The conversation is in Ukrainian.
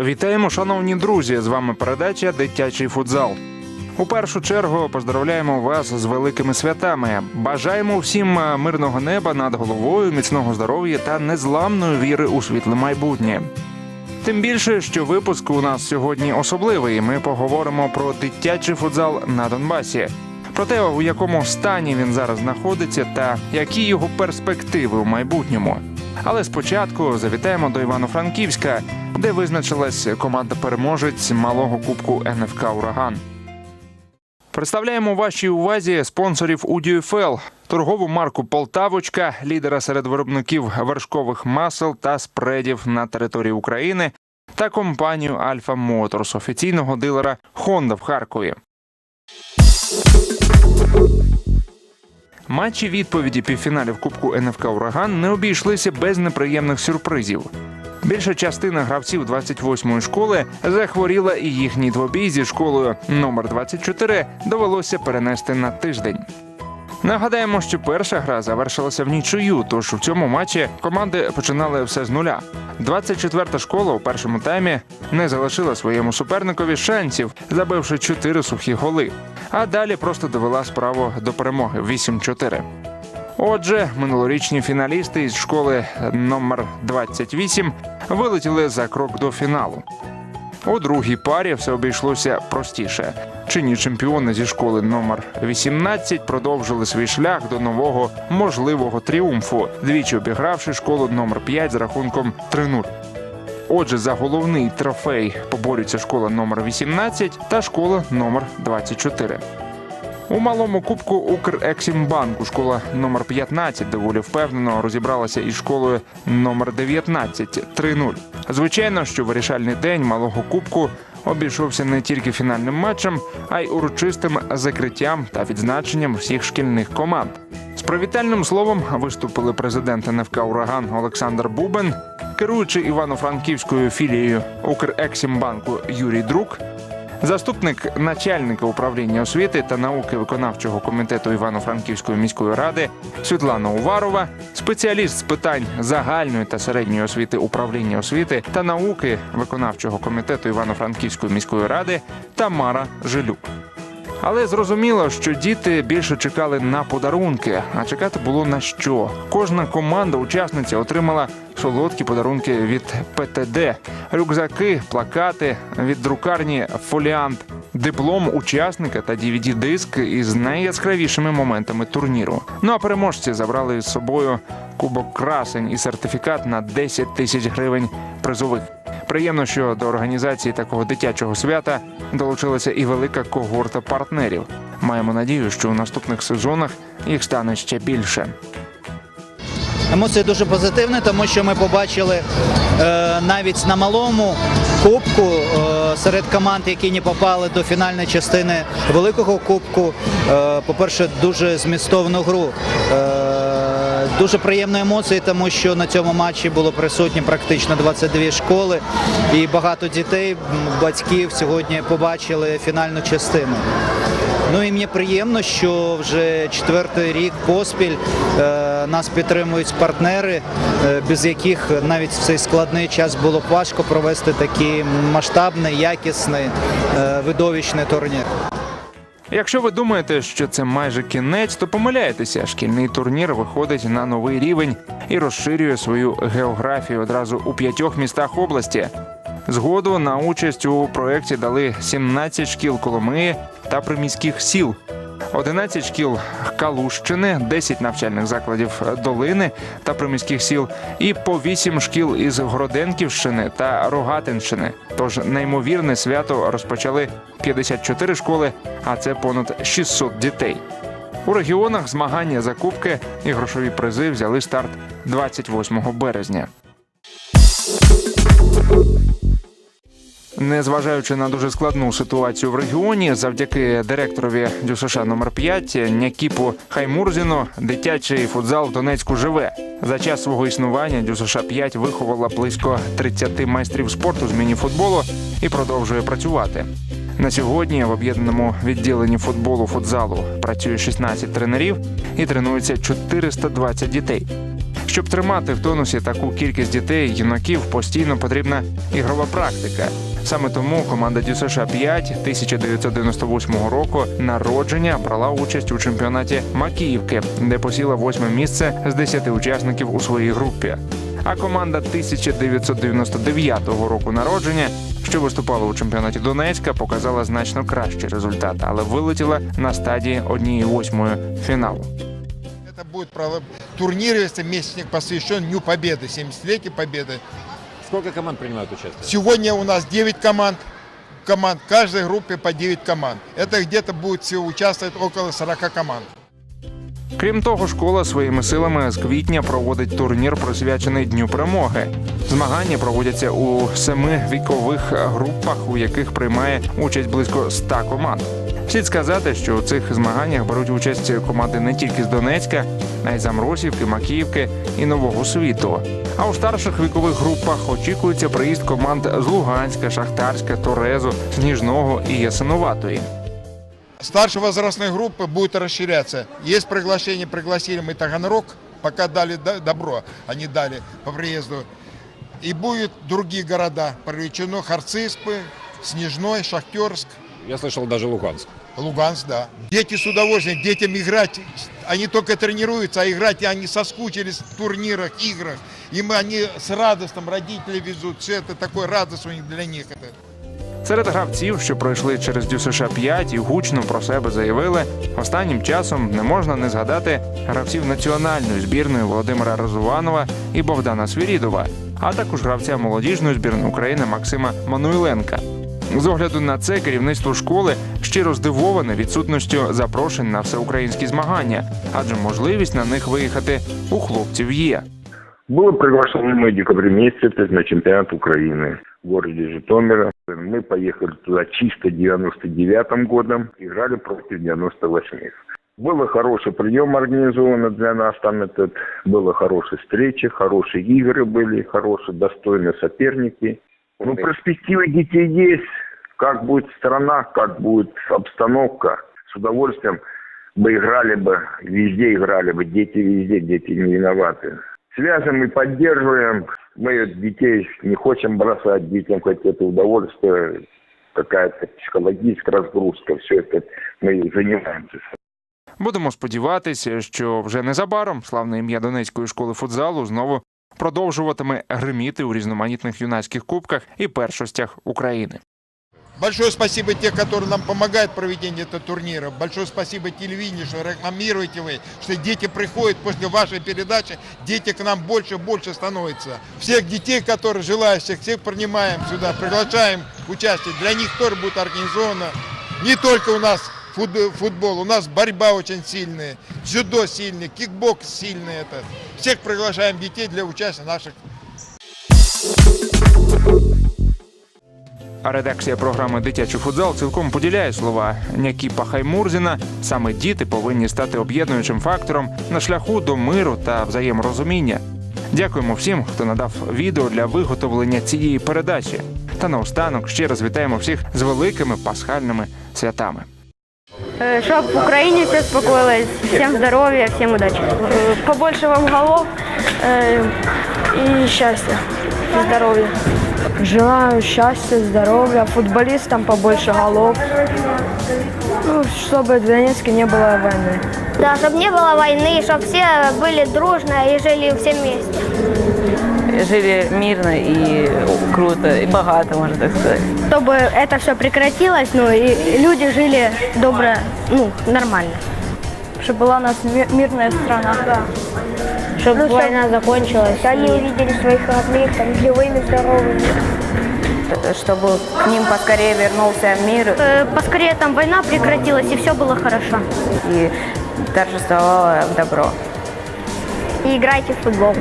Вітаємо, шановні друзі! З вами передача Дитячий футзал. У першу чергу поздравляємо вас з великими святами. Бажаємо всім е, мирного неба над головою, міцного здоров'я та незламної віри у світле майбутнє. Тим більше, що випуск у нас сьогодні особливий. Ми поговоримо про дитячий футзал на Донбасі, про те, у якому стані він зараз знаходиться, та які його перспективи у майбутньому. Але спочатку завітаємо до Івано-Франківська, де визначилась команда переможець малого кубку НФК Ураган. Представляємо вашій увазі спонсорів UDFL, торгову марку Полтавочка, лідера серед виробників вершкових масел та спредів на території України, та компанію Альфа Моторс, офіційного дилера Honda в Харкові. Матчі відповіді півфіналів Кубку НФК Ураган не обійшлися без неприємних сюрпризів. Більша частина гравців 28-ї школи захворіла, і їхній двобій зі школою номер 24 довелося перенести на тиждень. Нагадаємо, що перша гра завершилася в нічию, тож у цьому матчі команди починали все з нуля. 24-та школа у першому таймі не залишила своєму суперникові шансів, забивши 4 сухі голи. А далі просто довела справу до перемоги 8-4. Отже, минулорічні фіналісти із школи номер 28 вилетіли за крок до фіналу. У другій парі все обійшлося простіше. Чинні чемпіони зі школи номер 18 продовжили свій шлях до нового можливого тріумфу, двічі обігравши школу номер 5 з рахунком 3-0. Отже, за головний трофей поборються школа номер 18 та школа номер 24. У малому кубку Укрексімбанку школа номер 15 доволі впевнено розібралася із школою номер 19 3-0. Звичайно, що вирішальний день малого кубку обійшовся не тільки фінальним матчем, а й урочистим закриттям та відзначенням всіх шкільних команд. З привітальним словом виступили президент НФК Ураган Олександр Бубен, керуючий Івано-Франківською філією Укрексімбанку Юрій Друк, Заступник начальника управління освіти та науки виконавчого комітету Івано-Франківської міської ради Світлана Уварова, спеціаліст з питань загальної та середньої освіти управління освіти та науки виконавчого комітету Івано-Франківської міської ради Тамара Жилюк. Але зрозуміло, що діти більше чекали на подарунки, а чекати було на що. Кожна команда учасниця отримала солодкі подарунки від ПТД, рюкзаки, плакати від друкарні Фоліант, диплом учасника та dvd диск із найяскравішими моментами турніру. Ну а переможці забрали з собою кубок красень і сертифікат на 10 тисяч гривень призових. Приємно, що до організації такого дитячого свята долучилася і велика когорта партнерів. Маємо надію, що у наступних сезонах їх стане ще більше. Емоції дуже позитивні, тому що ми побачили е, навіть на малому кубку е, серед команд, які не попали до фінальної частини великого кубку. Е, по-перше, дуже змістовну гру. Е, дуже приємні емоції, тому що на цьому матчі було присутні практично 22 школи, і багато дітей, батьків сьогодні побачили фінальну частину. Ну і мені приємно, що вже четвертий рік поспіль е, нас підтримують партнери, е, без яких навіть в цей складний час було б важко провести такий масштабний, якісний, е, видовищний турнір. Якщо ви думаєте, що це майже кінець, то помиляєтеся. Шкільний турнір виходить на новий рівень і розширює свою географію одразу у п'ятьох містах області. Згоду на участь у проєкті дали 17 шкіл Коломиї та приміських сіл. 11 шкіл Калущини, 10 навчальних закладів Долини та приміських сіл, і по 8 шкіл із Гроденківщини та Рогатинщини. Тож неймовірне свято розпочали 54 школи, а це понад 600 дітей. У регіонах змагання за кубки і грошові призи взяли старт 28 березня. Незважаючи на дуже складну ситуацію в регіоні, завдяки директорові ДЮСШ номер 5 Някіпу Хаймурзіну, дитячий футзал Донецьку живе. За час свого існування ДЮСШ 5 виховала близько 30 майстрів спорту з мініфутболу і продовжує працювати. На сьогодні в об'єднаному відділенні футболу футзалу працює 16 тренерів і тренується 420 дітей. Щоб тримати в тонусі таку кількість дітей, юнаків постійно потрібна ігрова практика. Саме тому команда ДЮСШ 5 1998 року народження брала участь у чемпіонаті Макіївки, де посіла восьме місце з 10 учасників у своїй групі. А команда 1999 року народження, що виступала у чемпіонаті Донецька, показала значно кращий результат, але вилетіла на стадії однієї восьмої фіналу. Это будет проло- турнир, если месячник посвящен Дню Победы, 70-летию Победы. Сколько команд принимают участие? Сегодня у нас 9 команд, команд, в каждой группе по 9 команд. Это где-то будет всего участвовать около 40 команд. Крім того, школа своїми силами з квітня проводить турнір, присвячений Дню перемоги. Змагання проводяться у семи вікових групах, у яких приймає участь близько 100 команд. Слід сказати, що у цих змаганнях беруть участь команди не тільки з Донецька, а й з Амросівки, Макіївки і Нового Світу. А у старших вікових групах очікується приїзд команд з Луганська, Шахтарська, Торезу, Сніжного і Ясинуватої. Старшие возрастные группы будут расширяться. Есть приглашение, пригласили мы Таганрог, пока дали до- добро, они дали по приезду. И будут другие города, привлечено Харциспы, Снежной, Шахтерск, Я слышал даже Луганск. Луганск, да. Дети с удовольствием, детям играть, они только тренируются, а играть они соскучились в турнирах, играх. Им они с радостным, родители везут, все это такой радость у них для них. Это. Серед гравців, що пройшли через ДЮСШ 5 і гучно про себе заявили, останнім часом не можна не згадати гравців національної збірної Володимира Розуванова і Богдана Свірідова, а також гравця молодіжної збірної України Максима Мануйленка. З огляду на це керівництво школи щиро здивоване відсутністю запрошень на всеукраїнські змагання, адже можливість на них виїхати у хлопців є. Было приглашено мы в декабре месяце на чемпионат Украины в городе Житомира. Мы поехали туда чисто 99 годом, играли против 98-х. Было хороший прием организовано для нас, там этот, было хорошие встречи, хорошие игры были, хорошие, достойные соперники. Ну, перспективы детей есть. Как будет страна, как будет обстановка, с удовольствием бы играли бы, везде играли бы, дети везде, дети не виноваты. Связываем и поддерживаем. Мы детей не хотим бросать, детям хоть это удовольствие, какая-то психологическая разгрузка, все это мы занимаемся. Будемо сподіватися, що вже незабаром славне ім'я Донецької школи футзалу знову продовжуватиме гриміти у різноманітних юнацьких кубках і першостях України. Большое спасибо те, которые нам помогают в проведении этого турнира. Большое спасибо телевидению, что рекламируете вы, что дети приходят после вашей передачи, дети к нам больше и больше становятся. Всех детей, которые желающих, всех принимаем сюда, приглашаем к участию. Для них тоже будет организовано не только у нас фут- футбол, у нас борьба очень сильная, дзюдо сильный, кикбокс сильный. Это. Всех приглашаем детей для участия в наших А редакція програми Дитячий футзал цілком поділяє слова Някіпа Хаймурзіна. Саме діти повинні стати об'єднуючим фактором на шляху до миру та взаєморозуміння. Дякуємо всім, хто надав відео для виготовлення цієї передачі. Та наостанок ще раз вітаємо всіх з великими пасхальними святами. Чтобы в Україні все успокоилось. Всем здоровья, всем удачи. Побольше вам голов і и счастья, и здоровья. Желаю счастья, здоровья, футболистам побольше голов. Ну, чтобы в Донецке не было войны. Да, чтобы не было войны, чтобы все были дружно и жили все вместе. жили мирно и круто, и богато, можно так сказать. Чтобы это все прекратилось, ну и люди жили добро, ну, нормально. Чтобы была у нас мирная страна. Да. Чтобы война закончилась. Они увидели своих родных там живыми, здоровыми. Чтобы к ним поскорее вернулся мир Э, Поскорее там война прекратилась и все было хорошо. и торжествовало добро. И играйте в футбол.